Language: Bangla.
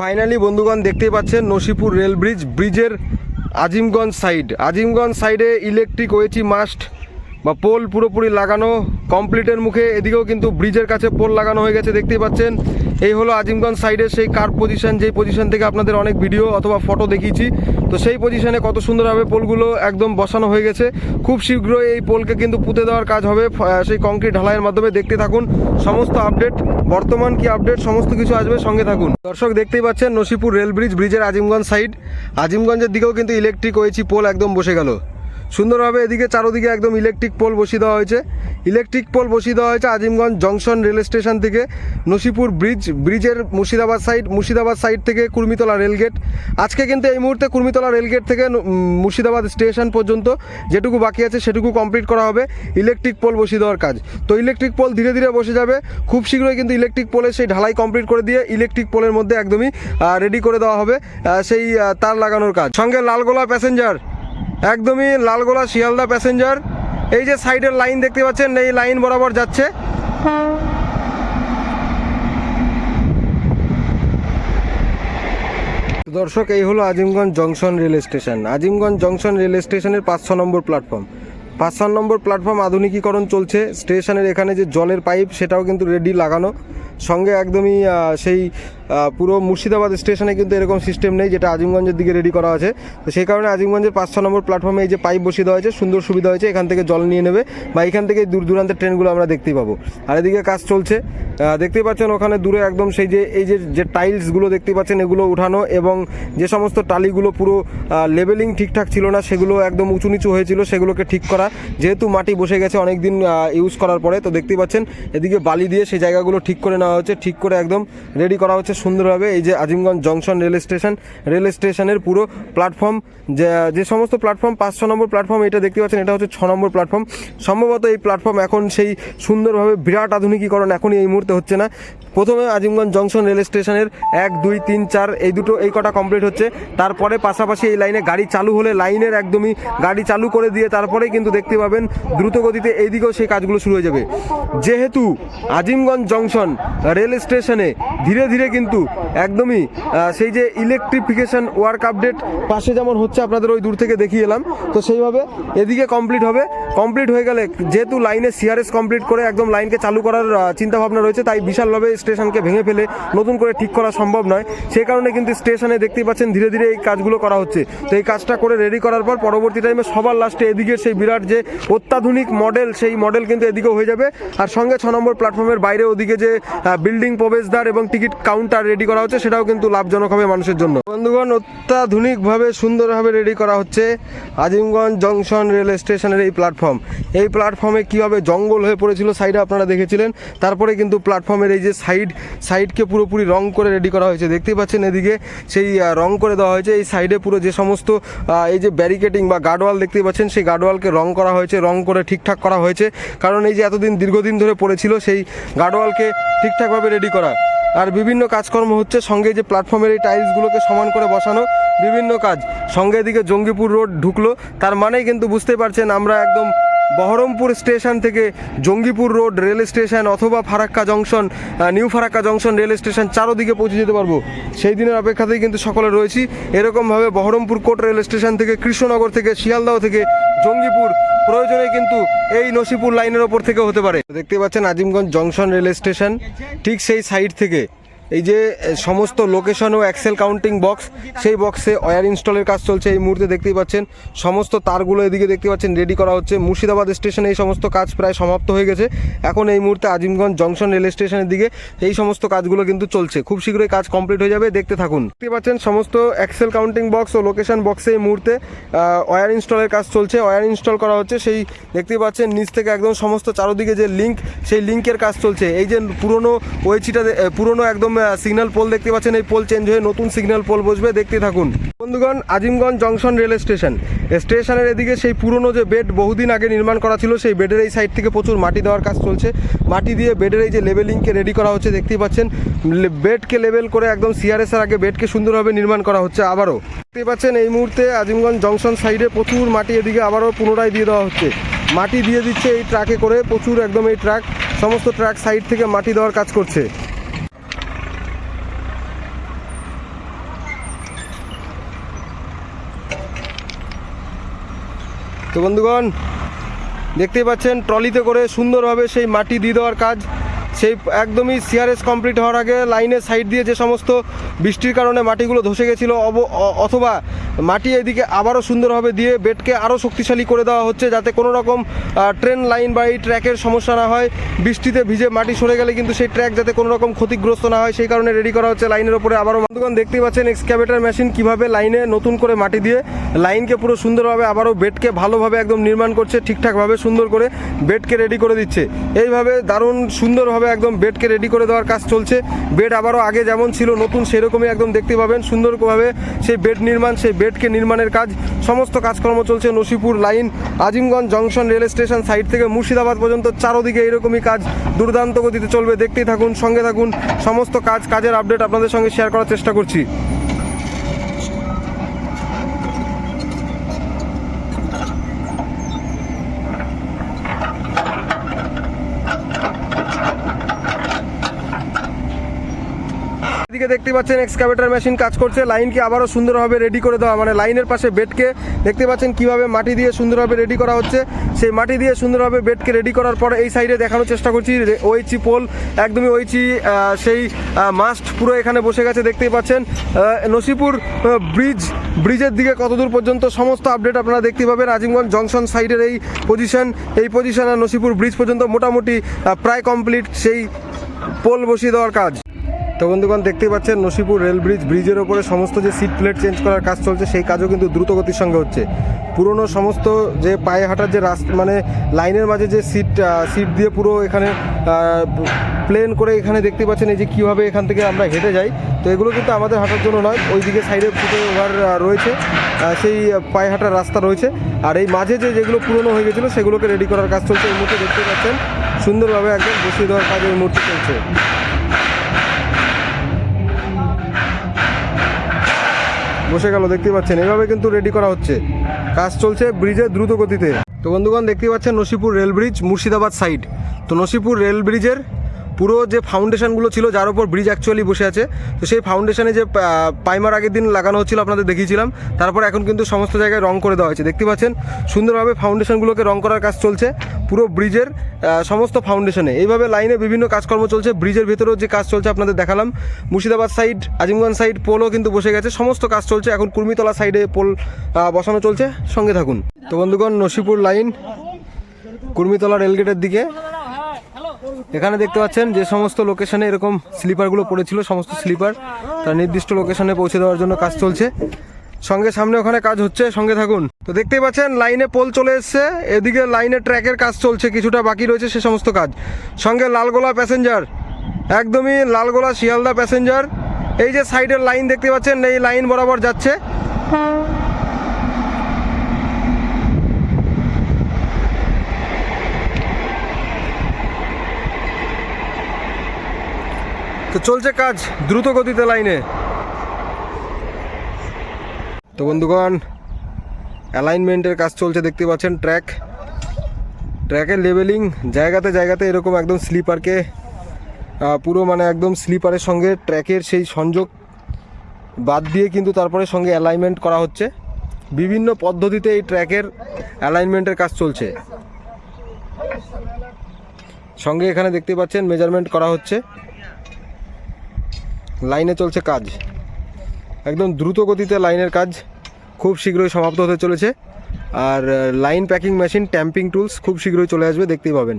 ফাইনালি বন্ধুগণ, দেখতেই পাচ্ছেন নসিপুর রেল ব্রিজ, ব্রিজের আজিমগঞ্জ সাইড আজিমগঞ্জ সাইডে ইলেকট্রিক ওয়েচি মাস্ট বা পোল পুরোপুরি লাগানো কমপ্লিটের মুখে, এদিকেও কিন্তু ব্রিজের কাছে পোল লাগানো হয়ে গেছে, দেখতেই পাচ্ছেন। এই হলো আজিমগঞ্জ সাইডের সেই কার পজিশন যেই পজিশন থেকে আপনাদের অনেক ভিডিও অথবা ফটো দেখিয়েছি। তো সেই পজিশনে কত সুন্দরভাবে পোলগুলো একদম বসানো হয়ে গেছে। খুব শীঘ্রই এই পোলকে কিন্তু পুঁতে দেওয়ার কাজ হবে সেই কংক্রিট ঢালাইয়ের মাধ্যমে। দেখতে থাকুন, সমস্ত আপডেট বর্তমান কি আপডেট সমস্ত কিছু আসবে সঙ্গে থাকুন। দর্শক, দেখতেই পাচ্ছেন, নসিপুর রেল ব্রিজ ব্রিজের আজিমগঞ্জ সাইড আজিমগঞ্জের দিকেও কিন্তু ইলেকট্রিক ওয়েচি পোল একদম বসে গেল। সুন্দরভাবে এদিকে চারোদিকে একদম ইলেকট্রিক পোল বসিয়ে দেওয়া হয়েছে। ইলেকট্রিক পোল বসিয়ে দেওয়া হয়েছে আজিমগঞ্জ জংশন রেল স্টেশন থেকে। নসিপুর ব্রিজ ব্রিজের মুর্শিদাবাদ সাইড মুর্শিদাবাদ সাইড থেকে কুর্মিতলা রেলগেট আজকে কিন্তু এই মুহূর্তে কুর্মিতলা রেলগেট থেকে মুর্শিদাবাদ স্টেশন পর্যন্ত যেটুকু বাকি আছে সেটুকু কমপ্লিট করা হবে ইলেকট্রিক পোল বসিয়ে দেওয়ার কাজ। তো ইলেকট্রিক পোল ধীরে ধীরে বসে যাবে। খুব শীঘ্রই কিন্তু ইলেকট্রিক পোলের সেই ঢালাই কমপ্লিট করে দিয়ে ইলেকট্রিক পোলের মধ্যে একদমই রেডি করে দেওয়া হবে সেই তার লাগানোর কাজ। সঙ্গে লালগোলা প্যাসেঞ্জার একদমই লালগোলা শিয়ালদা প্যাসেঞ্জার। এই যে সাইডের লাইন দেখতে পাচ্ছেন, এই লাইন বরাবর যাচ্ছে। দর্শক, এই হলো Azimganj junction rail station. Azimganj junction rail স্টেশনের পাঁচশো নম্বর প্ল্যাটফর্ম। পাঁচশো নম্বর প্ল্যাটফর্ম আধুনিকীকরণ চলছে। স্টেশনের এখানে যে জলের পাইপ, সেটাও কিন্তু রেডি লাগানো। সঙ্গে একদমই সেই পুরো মুর্শিদাবাদ স্টেশনে কিন্তু এরকম সিস্টেম নেই যেটা আজিমগঞ্জের দিকে রেডি করা আছে। তো সেই কারণে আজিমগঞ্জের পাঁচ ছ নম্বর প্ল্যাটফর্মে এই যে পাইপ বসিয়ে দেওয়া হয়েছে, সুন্দর সুবিধা হয়েছে, এখান থেকে জল নিয়ে নেবে বা এখান থেকে দূর দূরান্তের ট্রেনগুলো আমরা দেখতেই পাবো। আর এদিকে কাজ চলছে। দেখতেই পাচ্ছেন ওখানে দূরে একদম সেই যে, এই যে যে টাইলসগুলো দেখতে পাচ্ছেন, এগুলো উঠানো এবং যে সমস্ত টালিগুলো পুরো লেভেলিং ঠিকঠাক ছিল না, সেগুলো একদম উঁচু নিচু হয়েছিল, সেগুলোকে ঠিক করা। যেহেতু মাটি বসে গেছে অনেক দিন ইউজ করার পরে, তো দেখতেই পাচ্ছেন, এদিকে বালি দিয়ে সেই জায়গাগুলো ঠিক করে নেওয়া হচ্ছে ঠিক করে একদম রেডি করা হচ্ছে। সুন্দরভাবে এই যে Azimganj junction rail station, rail স্টেশনের পুরো প্ল্যাটফর্ম, যে সমস্ত প্ল্যাটফর্ম পাঁচ ছ নম্বর প্ল্যাটফর্ম এটা দেখতে পাচ্ছেন, এটা হচ্ছে ছ নম্বর প্ল্যাটফর্ম। সম্ভবত এই প্ল্যাটফর্ম এখন সেই সুন্দরভাবে বিরাট আধুনিকীকরণ এখনই এই মুহূর্তে হচ্ছে না। প্রথমে আজিমগঞ্জ জংশন রেল স্টেশনের এক, দুই, তিন, চার, এই দুটো, এই কটা কমপ্লিট হচ্ছে। তারপরে পাশাপাশি এই লাইনে গাড়ি চালু হলে লাইনের একদমই গাড়ি চালু করে দিয়ে তারপরে কিন্তু দেখতে পাবেন দ্রুত গতিতে এইদিকেও সেই কাজগুলো শুরু হয়ে যাবে। যেহেতু আজিমগঞ্জ জংশন রেল স্টেশনে ধীরে ধীরে কিন্তু একদমই সেই যে ইলেকট্রিফিকেশন ওয়ার্ক আপডেট পাশে যেমন হচ্ছে আপনাদের ওই দূর থেকে দেখিয়ে এলাম, তো সেইভাবে এদিকে কমপ্লিট হবে। কমপ্লিট হয়ে গেলে, যেহেতু লাইনে সিআরএস কমপ্লিট করে একদম লাইনকে চালু করার চিন্তা ভাবনা রয়েছে, তাই বিশালভাবে স্টেশনকে ভেঙে ফেলে নতুন করে ঠিক করা সম্ভব নয়। সেই কারণে কিন্তু স্টেশনে দেখতেই পাচ্ছেন ধীরে ধীরে এই কাজগুলো করা হচ্ছে। তো এই কাজটা করে রেডি করার পর পরবর্তী টাইমে সবার লাস্টে এদিকে সেই বিরাট যে অত্যাধুনিক মডেল সেই মডেল কিন্তু এদিকেও হয়ে যাবে। আর সঙ্গে ছ নম্বর প্ল্যাটফর্মের বাইরে ওদিকে যে বিল্ডিং প্রবেশদ্বার এবং টিকিট কাউন্টার রেডি করা হচ্ছে, সেটাও কিন্তু লাভজনক হবে মানুষের জন্য। বন্ধুগণ, অত্যাধুনিকভাবে সুন্দরভাবে রেডি করা হচ্ছে আজিমগঞ্জ জংশন রেল স্টেশনের এই প্ল্যাটফর্ম এই প্ল্যাটফর্মে কীভাবে জঙ্গল হয়ে পড়েছিল সাইডে আপনারা দেখেছিলেন। তারপরে কিন্তু প্ল্যাটফর্মের এই যে সাইড সাইডকে পুরোপুরি রং করে রেডি করা হয়েছে। দেখতেই পাচ্ছেন এদিকে সেই রং করে দেওয়া হয়েছে। এই সাইডে পুরো যে সমস্ত এই যে ব্যারিকেডিং বা গার্ডওয়াল দেখতেই পাচ্ছেন, সেই গার্ডওয়ালকে রং করা হয়েছে, রং করে ঠিকঠাক করা হয়েছে। কারণ এই যে এতদিন দীর্ঘদিন ধরে পড়েছিল, সেই গার্ডওয়ালকে ঠিকঠাকভাবে রেডি করা। আর বিভিন্ন কাজকর্ম হচ্ছে, সঙ্গে যে প্ল্যাটফর্মের এই টাইলসগুলোকে সমান করে বসানো বিভিন্ন কাজ। সঙ্গে এদিকে জঙ্গিপুর রোড ঢুকলো। তার মানেই কিন্তু বুঝতে পারছেন আমরা একদম বহরমপুর স্টেশন থেকে জঙ্গিপুর রোড রেল স্টেশন অথবা Farakka junction new Farakka junction rail station চারোদিকে পৌঁছে যেতে পারব। সেই দিনের অপেক্ষাতেই কিন্তু সকলে রয়েছি। এরকমভাবে বহরমপুর কোট রেল স্টেশন থেকে কৃষ্ণনগর থেকে শিয়ালদাহ থেকে জঙ্গিপুর প্রয়োজনে কিন্তু এই নসিপুর লাইনের ওপর থেকে হতে পারে। দেখতে পাচ্ছেন আজিমগঞ্জ জংশন রেল স্টেশন, ঠিক সেই সাইড থেকে। এই যে সমস্ত লোকেশন ও অ্যাক্সেল কাউন্টিং বক্স সেই বক্সে ওয়্যার ইনস্টলের কাজ চলছে এই মুহূর্তে দেখতেই পাচ্ছেন। সমস্ত তারগুলো এদিকে দেখতে পাচ্ছেন রেডি করা হচ্ছে। মুর্শিদাবাদ স্টেশনে এই সমস্ত কাজ প্রায় সমাপ্ত হয়ে গেছে। এখন এই মুহূর্তে আজিমগঞ্জ জংশন রেল স্টেশনের দিকে এই সমস্ত কাজগুলো কিন্তু চলছে। খুব শীঘ্রই কাজ কমপ্লিট হয়ে যাবে, দেখতে থাকুন। দেখতে পাচ্ছেন, সমস্ত অ্যাক্সেল কাউন্টিং বক্স ও লোকেশন বক্সে এই মুহূর্তে ওয়্যার ইনস্টলের কাজ চলছে। ওয়্যার ইনস্টল করা হচ্ছে, সেই দেখতেই পাচ্ছেন, নিচ থেকে একদম সমস্ত চারোদিকে যে লিঙ্ক সেই লিঙ্কের কাজ চলছে। এই যে পুরনো ওয়েচিটা পুরনো একদম সিগন্যাল পোল দেখতে পাচ্ছেন, এই পোল চেঞ্জ হয়ে নতুন সিগন্যাল পোল বসবে, দেখতে থাকুন। বন্ধুগণ, আজিমগঞ্জ জংশন রেল স্টেশন স্টেশনের এদিকে সেই পুরনো যে বেড বহুদিন আগে নির্মাণ করা ছিল, সেই বেডের এই সাইড থেকে প্রচুর মাটি দেওয়ার কাজ চলছে। মাটি দিয়ে বেডের এই যে লেভেলিংকে রেডি করা হচ্ছে, দেখতেই পাচ্ছেন। বেডকে লেভেল করে একদম সিআরএস এর আগে বেডকে সুন্দরভাবে নির্মাণ করা হচ্ছে আবারও। দেখতে পাচ্ছেন, এই মুহূর্তে আজিমগঞ্জ জংশন সাইডে প্রচুর মাটি এদিকে আবারও পুনরায় দিয়ে দেওয়া হচ্ছে। মাটি দিয়ে দিচ্ছে এই ট্রাকে করে, প্রচুর একদম এই ট্রাক সমস্ত ট্রাক সাইড থেকে মাটি দেওয়ার কাজ করছে। তো বন্ধুগণ দেখতেই পাচ্ছেন ট্রলিতে করে সুন্দরভাবে সেই মাটি দিয়ে দেওয়ার কাজ। সেই একদমই সিআরএস কমপ্লিট হওয়ার আগে লাইনের সাইড দিয়ে যে সমস্ত বৃষ্টির কারণে মাটিগুলো ধসে গেছিল, অব- অথবা মাটি এদিকে আবারও সুন্দরভাবে দিয়ে বেডকে আরও শক্তিশালী করে দেওয়া হচ্ছে যাতে কোনো রকম ট্রেন লাইন বা এই ট্র্যাকের সমস্যা না হয়। বৃষ্টিতে ভিজে মাটি সরে গেলে কিন্তু সেই ট্র্যাক যাতে কোনো রকম ক্ষতিগ্রস্ত না হয়, সেই কারণে রেডি করা হচ্ছে লাইনের ওপরে। আবারও বন্ধুগণ দেখতেই পাচ্ছেন এক্সক্যাভেটার মেশিন কীভাবে লাইনে নতুন করে মাটি দিয়ে লাইনকে পুরো সুন্দরভাবে আবারও বেডকে ভালোভাবে একদম নির্মাণ করছে, ঠিকঠাকভাবে সুন্দর করে বেডকে রেডি করে দিচ্ছে। এইভাবে দারুণ সুন্দরভাবে একদম বেডকে রেডি করে দেওয়ার কাজ চলছে। বেড আবারও আগে যেমন ছিল, নতুন সেরকমই একদম দেখতে পাবেন। সুন্দরভাবে সেই বেড নির্মাণ, সেই বেডকে নির্মাণের কাজ, সমস্ত কাজকর্ম চলছে Nasipur line, Azimganj junction rail station side থেকে মুর্শিদাবাদ পর্যন্ত। চারোদিকে এরকমই কাজ দুর্দান্ত গতিতে চলবে। দেখতেই থাকুন, সঙ্গে থাকুন। সমস্ত কাজ, কাজের আপডেট আপনাদের সঙ্গে শেয়ার করার চেষ্টা করছি। এদিকে দেখতে পাচ্ছেন এক্সকাভেটর মেশিন কাজ করছে। লাইনকে আবারও সুন্দরভাবে রেডি করে দেওয়া। মানে লাইনের পাশে বেডকে দেখতে পাচ্ছেন কীভাবে মাটি দিয়ে সুন্দরভাবে রেডি করা হচ্ছে। সেই মাটি দিয়ে সুন্দরভাবে বেডকে রেডি করার পর এই সাইডে দেখানোর চেষ্টা করছি। ওইচি পোল একদমই ওইচি সেই মাস্ট পুরো এখানে বসে গেছে। দেখতেই পাচ্ছেন নসিপুর ব্রিজ ব্রিজের দিকে কতদূর পর্যন্ত সমস্ত আপডেট আপনারা দেখতে পাবেন। আজিমগঞ্জ জংশন সাইডের এই পজিশন এই পজিশন আর নসিপুর ব্রিজ পর্যন্ত মোটামুটি প্রায় কমপ্লিট সেই পোল বসিয়ে দেওয়ার কাজ। তো বন্ধুগণ দেখতেই পাচ্ছেন নসিপুর রেল ব্রিজ, ব্রিজের ওপরে সমস্ত যে সিট প্লেট চেঞ্জ করার কাজ চলছে, সেই কাজও কিন্তু দ্রুত গতির সঙ্গে হচ্ছে। পুরনো সমস্ত যে পায়ে হাঁটার যে রাস্তা মানে লাইনের মাঝে যে সিট সিট দিয়ে পুরো এখানে প্লেন করে এখানে দেখতে পাচ্ছেন এই যে কীভাবে এখান থেকে আমরা হেঁটে যাই। তো এগুলো কিন্তু আমাদের হাঁটার জন্য নয়, ওইদিকে সাইডে ফুটে ওভার রয়েছে। সেই পায়ে হাঁটার রাস্তা রয়েছে। আর এই মাঝে যে যেগুলো পুরনো হয়ে গেছিল, সেগুলোকে রেডি করার কাজ চলছে। এই মুহূর্তে দেখতে পাচ্ছেন, সুন্দরভাবে একদম বসিয়ে দেওয়ার কাজ এই মুহূর্তে চলছে। বসে গেল, দেখতে পাচ্ছেন। এভাবে কিন্তু রেডি করা হচ্ছে। কাজ চলছে ব্রিজের দ্রুত গতিতে। তো বন্ধুগণ দেখতে পাচ্ছেন Nasipur rail bridge, Murshidabad side তো নসিপুর রেল ব্রিজের পুরো যে ফাউন্ডেশনগুলো ছিল, যার উপর ব্রিজ অ্যাকচুয়ালি বসে আছে, তো সেই ফাউন্ডেশনে যে পাইমার আগের দিন লাগানো হচ্ছিল, আপনাদের দেখিয়েছিলাম। তারপর এখন কিন্তু সমস্ত জায়গায় রং করে দেওয়া হয়েছে। দেখতে পাচ্ছেন, সুন্দরভাবে ফাউন্ডেশনগুলোকে রং করার কাজ চলছে, পুরো ব্রিজের সমস্ত ফাউন্ডেশনে এইভাবে লাইনে বিভিন্ন কাজকর্ম চলছে ব্রিজের ভেতরেও যে কাজ চলছে আপনাদের দেখালাম। মুর্শিদাবাদ সাইড আজিমগঞ্জ সাইড পোলও কিন্তু বসে গেছে, সমস্ত কাজ চলছে। এখন কুর্মিতলা সাইডে পোল বসানো চলছে। সঙ্গে থাকুন। তো বন্ধুগণ, নসিপুর লাইন কুর্মিতলা রেলগেটের দিকে। এখানে দেখতে পাচ্ছেন যে সমস্ত লোকেশনে এরকম স্লিপারগুলো পড়েছিল, সমস্ত স্লিপার। তার নির্দিষ্ট লোকেশনে পৌঁছে দেওয়ার জন্য কাজ চলছে। সঙ্গে সামনে ওখানে কাজ হচ্ছে, সঙ্গে থাকুন। তো দেখতেই পাচ্ছেন, লাইনে পোল চলে এসছে। এদিকে লাইনে ট্র্যাকের কাজ চলছে, কিছুটা বাকি রয়েছে সে সমস্ত কাজ। সঙ্গে লালগোলা প্যাসেঞ্জার একদমই লালগোলা শিয়ালদা প্যাসেঞ্জার এই যে সাইডের লাইন দেখতে পাচ্ছেন, এই লাইন বরাবর যাচ্ছে। তো চলছে কাজ দ্রুত গতিতে লাইনে। তো বন্ধুগণ অ্যালাইনমেন্টের কাজ চলছে, দেখতে পাচ্ছেন ট্র্যাক ট্র্যাকের লেভেলিং জায়গাতে জায়গাতে এরকম একদম স্লিপারকে পুরো মানে একদম স্লিপারের সঙ্গে ট্র্যাকের সেই সংযোগ বাদ দিয়ে কিন্তু তারপরে সঙ্গে অ্যালাইনমেন্ট করা হচ্ছে। বিভিন্ন পদ্ধতিতে এই ট্র্যাকের অ্যালাইনমেন্টের কাজ চলছে। সঙ্গে এখানে দেখতে পাচ্ছেন মেজারমেন্ট করা হচ্ছে। লাইনে চলছে কাজ। একদম দ্রুত গতিতে লাইনের কাজ খুব শীঘ্রই সমাপ্ত হতে চলেছে। আর line packing machine, tamping tools খুব শীঘ্রই চলে আসবে, দেখতেই পাবেন।